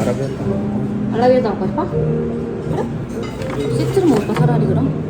아라비아 알라비에도 먹고 싶어? 그래? 시트를 먹을까 차라리 그럼?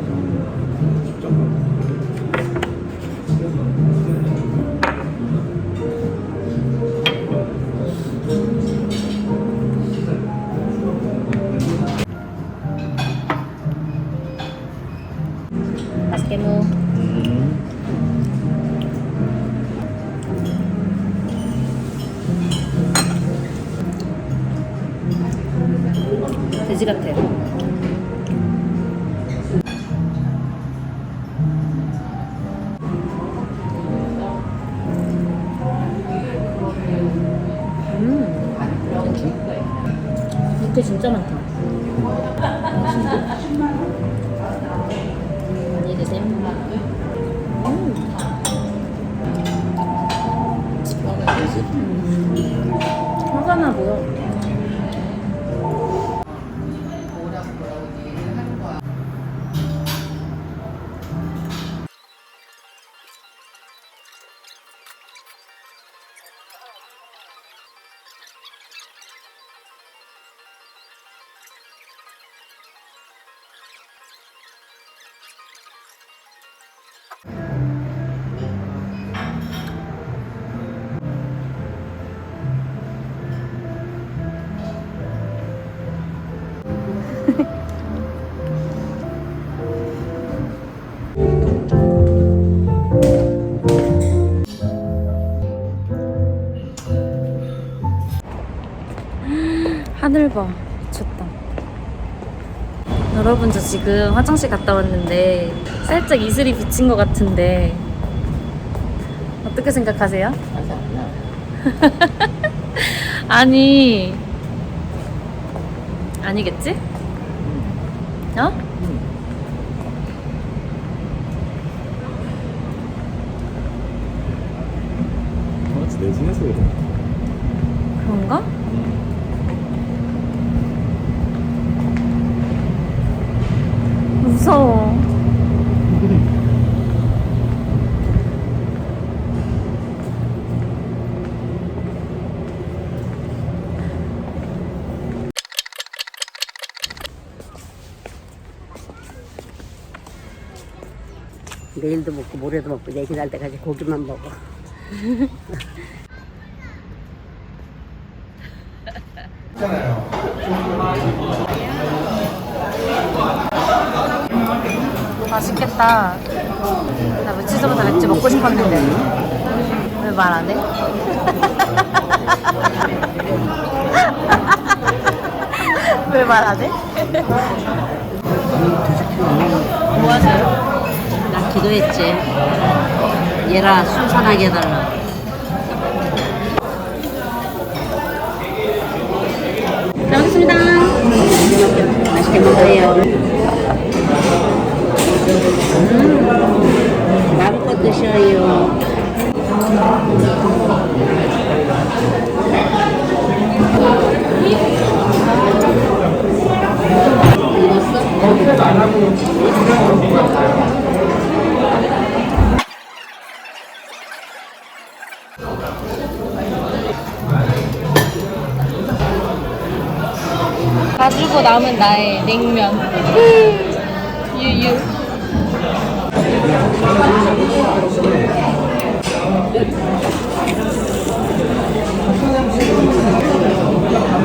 나 하늘 봐. 미쳤다. 여러분, 저 지금 화장실 갔다 왔는데 살짝 이슬이 비친 것 같은데 어떻게 생각하세요? 아니 아니겠지? 어? 같이 내진해서 그래 내일도 먹고 모레도 먹고 내일 날 때까지 고기만 먹어. 맛있겠다. 나 며칠 전부터 맥주 먹고 싶었는데 왜 말 안 해? 왜 말 안 해? 뭐 하세요? 나 기도했지. 얘라 순산하게 해달라. 잘 먹겠습니다. 맛있게 먹어요. 음, 마음껏 드셔요. 가지고 남은 나의 냉면. 유유.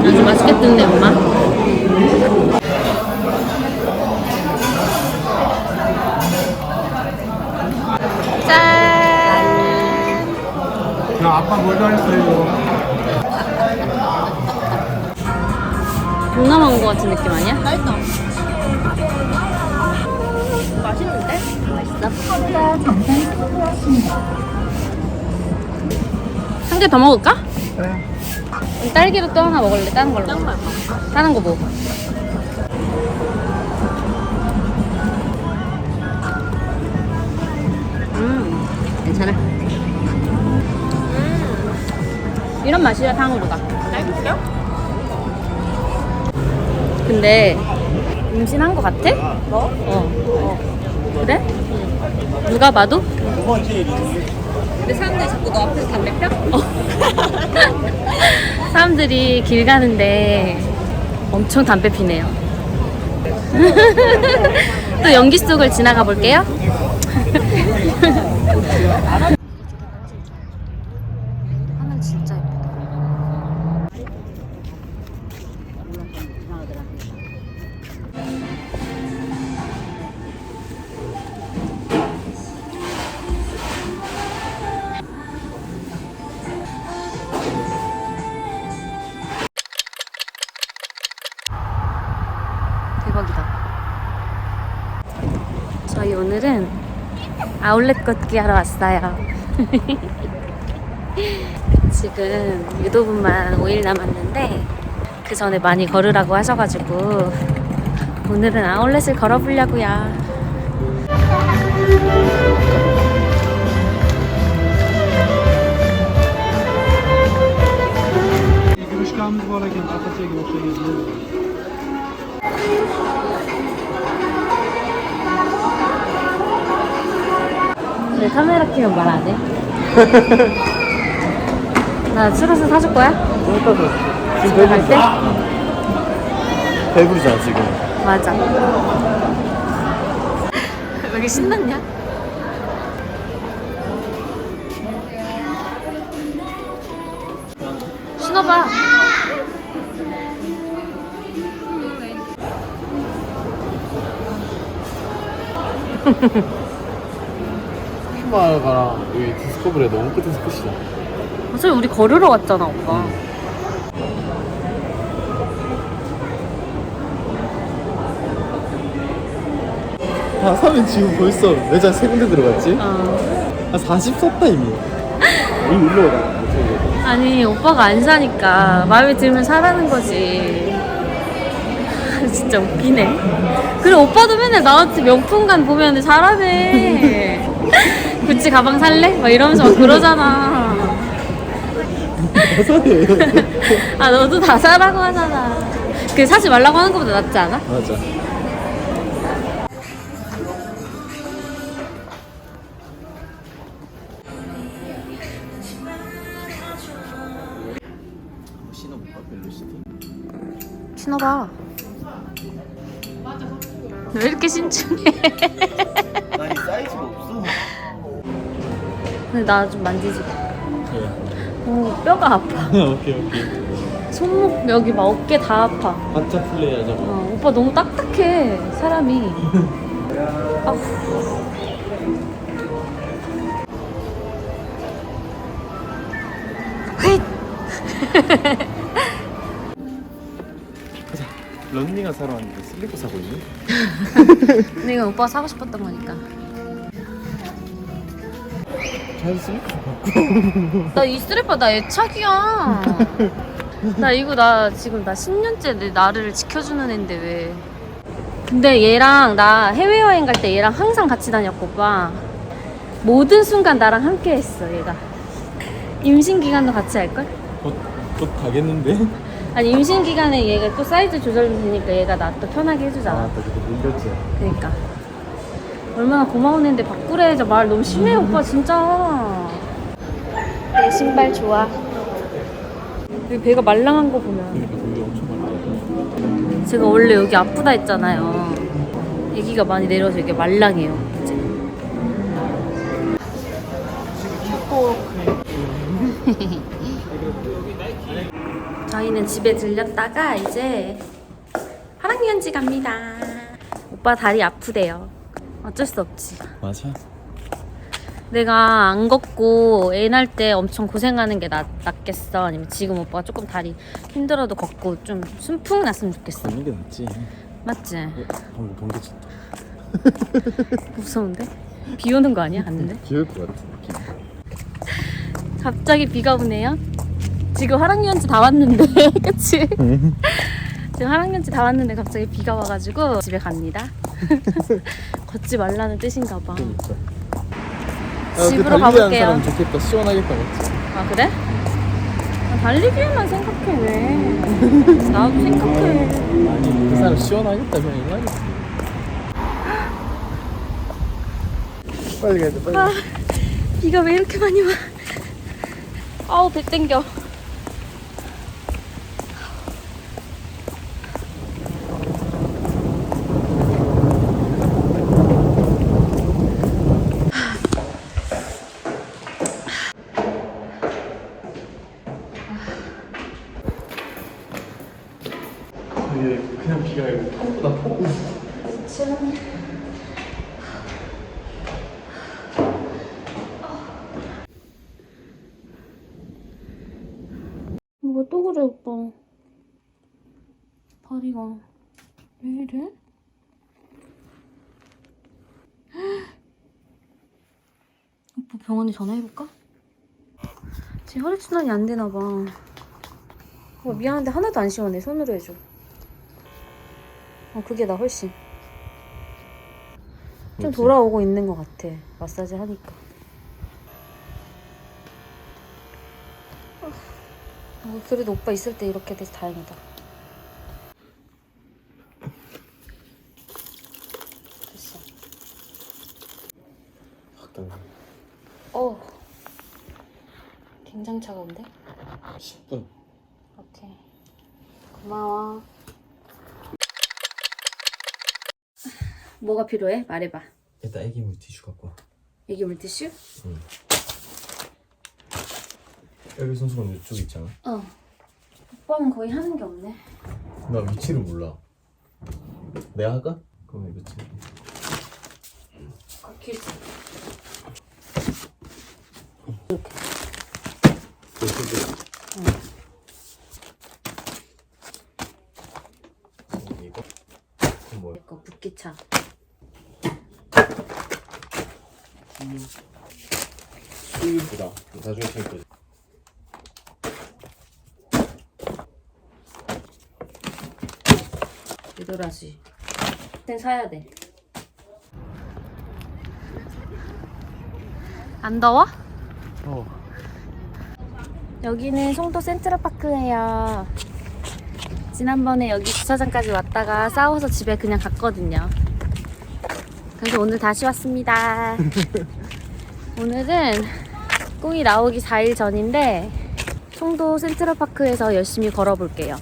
아주 맛있게 뜯네, 엄마. 같은 느낌 아니야? 맛있다. 한개 더 먹을까? 그래 딸기로 또 하나 먹을래? 다른 걸로. 다른 거 뭐? 음, 괜찮아. 이런 맛이야, 탕후루가. 근데 임신한 거 같아? 뭐? 어. 그래? 누가 봐도? 근데 사람들이 자꾸 너 앞에서 담배 펴? 사람들이 길 가는데 엄청 담배 피네요. 또 연기 속을 지나가 볼게요. 하늘 진짜 오늘은 아울렛 걷기 하러 왔어요. 지금 유도분만 5일 남았는데 그 전에 많이 걸으라고 하셔가지고 오늘은 아울렛을 걸어보려고요. 왜 카메라 켜면 말 안 해? 나 추러스 사줄 거야? 그러니까 집에 갈 때? 배부르잖아 지금. 맞아. 왜 이렇게 신났냐? 신어봐. 스키마가랑 여기 디스커버리가 너무 끝에서 끝이야. 어차피 우리 걸으러 왔잖아, 오빠. 다 사면 지금 벌써 매장 세 군데 들어갔지? 어. 한40 샀다 이미. 올라오라. 저기. 아니, 오빠가 안 사니까 마음에 들면 사라는 거지. 진짜 웃기네. 그래, 오빠도 맨날 나한테 명품관 보면 사라네. 구찌 가방 살래? 막 이러면서 막 그러잖아. 아, 너도 다 사라고 하잖아. 그 사지 말라고 하는 것보다 낫지 않아? 맞아. 신어볼까? 신어봐. 왜 이렇게 신중해? 근데 나 좀 만지지. 그래. 어, 뼈가 아파. 오케이 오케이. 손목 여기 막 어깨 다 아파. 반짝 플레이 하자고. 어, 오빠 너무 딱딱해 사람이. 아, 휘! 런닝화 사러 왔는데 슬리퍼 사고. 근데 이건 오빠가 사고 싶었던 거니까. 잘 슬리퍼 나이 슬리퍼 나 애착이야. 나 이거 나 지금 나 10년째 내 나를 지켜주는 애인데 왜. 근데 얘랑 나 해외여행 갈 때 얘랑 항상 같이 다녔고 오빠. 모든 순간 나랑 함께 했어 얘가. 임신 기간도 같이 할걸? 곧, 곧 가겠는데? 아니 임신 기간에 얘가 또 사이즈 조절되니까 얘가 나 또 편하게 해주잖아. 아, 그때 밀렸지. 그러니까 얼마나 고마운 애인데 바꾸래 저말 너무 심해 오빠 진짜. 내 신발 좋아. 여기 배가 말랑한 거 보면. 그러니까 엄청 제가 원래 여기 아프다 했잖아요. 애기가 많이 내려서 이게 말랑해요. 이제. 저희는 집에 들렸다가 이제 화랑연지 갑니다. 오빠 다리 아프대요 어쩔 수 없지 맞아. 내가 안 걷고 애 낳을 때 엄청 고생하는 게 낫, 낫겠어? 아니면 지금 오빠가 조금 다리 힘들어도 걷고 좀 순풍 났으면 좋겠어. 걷는 게 낫지. 맞지? 방금 번개 쳤다. 무서운데? 비 오는 거 아니야? 갔는데? 귀여울 것 같은 느낌. 갑자기 비가 오네요. 지금 화랑연지 다 왔는데, 그치? 지금 화랑연지 다 왔는데 갑자기 비가 와가지고 집에 갑니다. 걷지 말라는 뜻인가 봐. 그러니까. 집으로 달리기 하는 가볼게요. 사람 좋겠다. 시원하겠다, 맞지? 아 그래? 아, 달리기만 생각해 왜? 나도 생각해. 아니, 그 사람 시원하겠다. 그냥 이거 빨리 가야 돼, 빨리. 아, 비가 왜 이렇게 많이 와? 아우 배 땡겨. 이게 그냥 비가 아니고 폭우다 폭우. 이거 또 그래 오빠. 다리가 왜 이래? 오빠 병원에 전화해볼까? 제 혈액순환이 안 되나 봐. 어, 미안한데 하나도 안 시원해. 손으로 해줘. 어, 그게 나 훨씬. 좀 돌아오고 있는 것 같아. 마사지 하니까. 어, 그래도 오빠 있을 때 이렇게 돼서 다행이다. 됐어. 확 당겨. 어. 차가운데? 10분. 오케이. 고마워. 뭐가 필요해? 말해봐. 일단 애기 물티슈 갖고 와. 애기 물티슈? 여기 선수건 이쪽에 있잖아. 어. 오빠는 거의 하는 게 없네. 나 위치를 몰라. 내가 할까? 그럼 이거지. 걷길. 이거? 2차. 수유보다 나중에 챙겨줘. 되돌아지. 땐 사야 돼. 안 더워? 어. 여기는 송도 센트럴파크예요. 지난번에 여기 주차장까지 왔다가 싸워서 집에 그냥 갔거든요. 그래서 오늘 다시 왔습니다. 오늘은 꿍이 나오기 4일 전인데 송도 센트럴파크에서 열심히 걸어볼게요.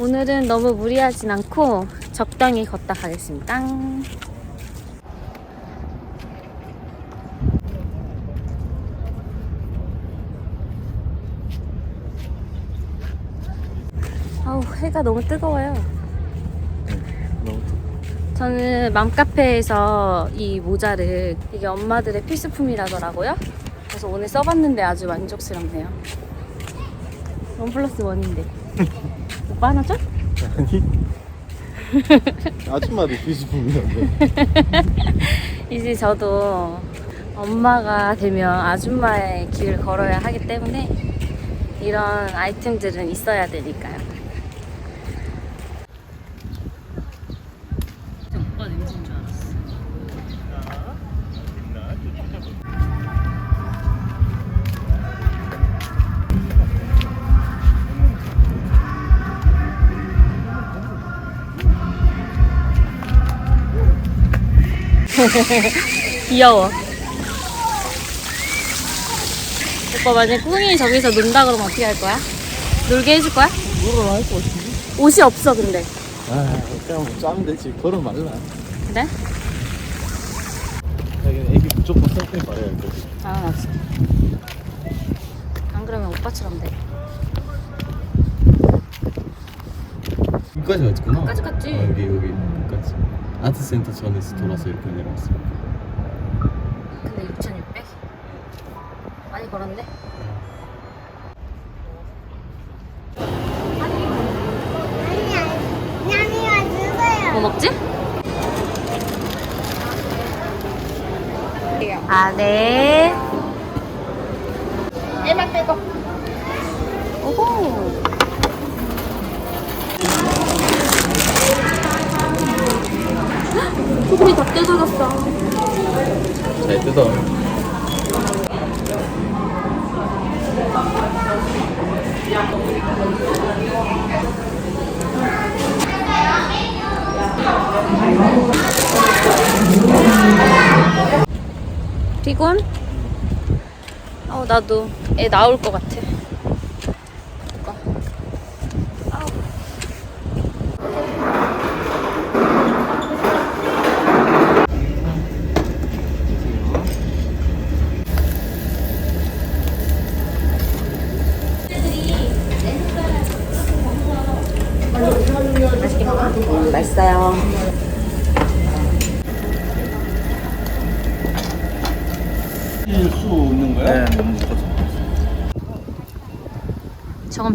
오늘은 너무 무리하진 않고 적당히 걷다 가겠습니다. 해가 너무 뜨거워요. 너무 저는 맘카페에서 이 모자를 이게 엄마들의 필수품이라더라고요. 그래서 오늘 써봤는데 아주 만족스럽네요. 원 플러스 원인데. 오빠 하나 줘? 아니. 아줌마들 비수품이던데. 이제 저도 엄마가 되면 아줌마의 길을 걸어야 하기 때문에 이런 아이템들은 있어야 되니까요. 귀여워. 오빠 만약 꿍이 저기서 논다 그러면 어떻게 할 거야? 놀게 해줄 거야? 뭐라 할거 같은데? 옷이 없어 근데. 아, 그냥 뭐 짜면 되지. 걸어 말라. 그래? 여기는 애기 무조건 선크림 바르야 할 거지. 당연하지. 안 그러면 오빠처럼 돼. 여기까지 왔구나. 여기까지 갔지. 아, 여기 여기 여기까지. 아트센터 전에서 돌아서 이렇게 내려왔어. 근데 6,600? 많이 걸었네. 뭐 먹지? 아, 네. 1박 빼고. 오호. 소금이 다 떼져갔어. 잘 뜯어. 피곤? 아우 나도 애 나올 것 같아.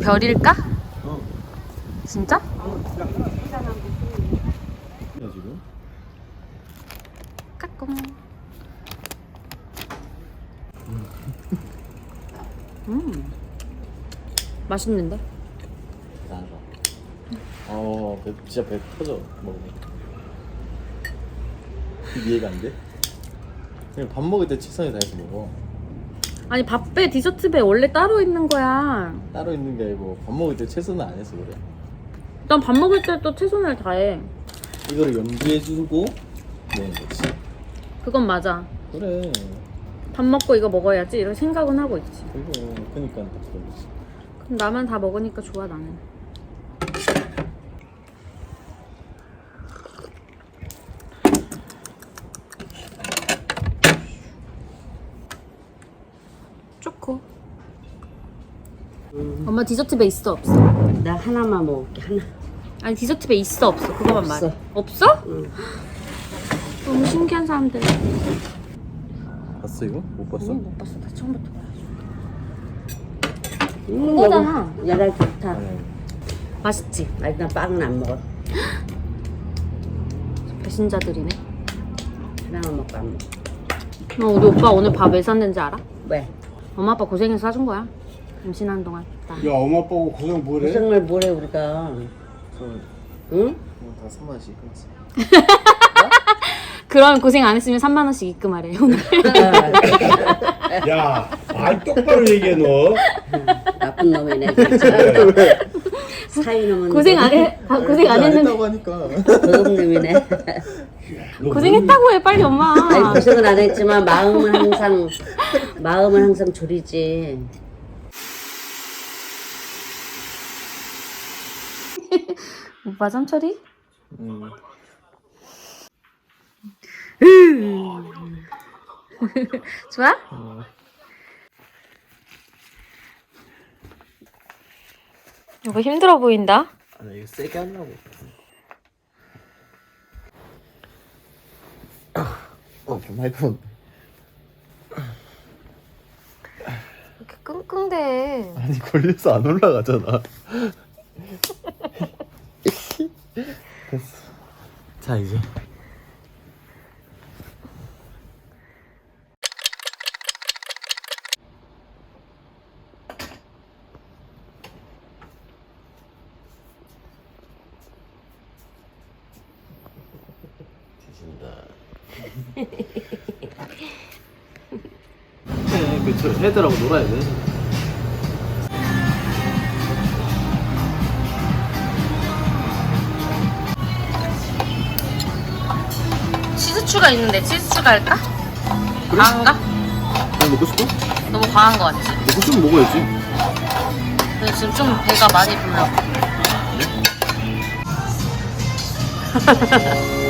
별일까? 어. 진짜? 지금? 까꿍. 음. 맛있는데? 나가. 어, 배, 진짜 배 터져 먹으면. 이해가 안 돼? 그냥 밥 먹을 때 책상에 다 해서 먹어. 아니 밥배 디저트배 원래 따로 있는 거야. 따로 있는 게 아니고 밥 먹을 때 채소는 안 해서 그래. 난 밥 먹을 때 또 최선을 다해. 이거를 염두에 두고 먹는 거지. 그건 맞아. 그래. 밥 먹고 이거 먹어야지 이런 생각은 하고 있지. 그거 그니까 다 그러지. 그럼 나만 다 먹으니까 좋아 나는. 엄마 디저트 배 있어 없어? 나 하나만 먹을게, 하나. 아니 디저트 배 있어 없어? 그거만 없어. 말해. 없어? 응. 너무 신기한 사람들. 봤어 이거? 못 봤어? 아니, 못 봤어. 나 처음부터 봐야지. 음, 그거잖아. 여보, 야랄 좋다. 맛있지? 아니, 나 빵은 안 먹어. 배신자들이네. 하나만 먹고 안 먹어. 너 우리 오빠 오늘 밥 왜 샀는지 알아? 왜? 엄마 아빠 고생해서 사준 거야. 임신하는 동안. 나. 야 엄마 아빠고 고생 뭐래? 고생을 뭐래, 우리가. 저는 응? 다 3만 원씩 끊었어. 그럼 고생 안 했으면 3만 원씩 입금하래 오늘. 야, 말 똑바로 얘기해 너. 나쁜 놈이네, 진짜. 사위 놈은. 고생 안 해. 아, 고생 안 했는데 했다고 하니까. 도둑놈이네. 너 고생했다고 해 빨리 엄마. 아니, 고생은 안 했지만 마음은 항상, 마음은 항상 졸이지. 오빠 삼철이? 음. 좋아? 이거 힘들어 보인다. 아, 나 이거 세게 하려고. 어, 좀 하이폰. 이렇게 끙끙대. 아니 걸려서 안 올라가잖아. 됐어. 자 이제. 네, 그쵸. 애들하고 놀아야 돼. 치즈 추가 있는데 치즈 추가할까? 과한가? 너 먹고 싶어? 너무 과한 거 같지? 먹고 싶으면 먹어야지. 근데 지금 좀 배가 많이 불러.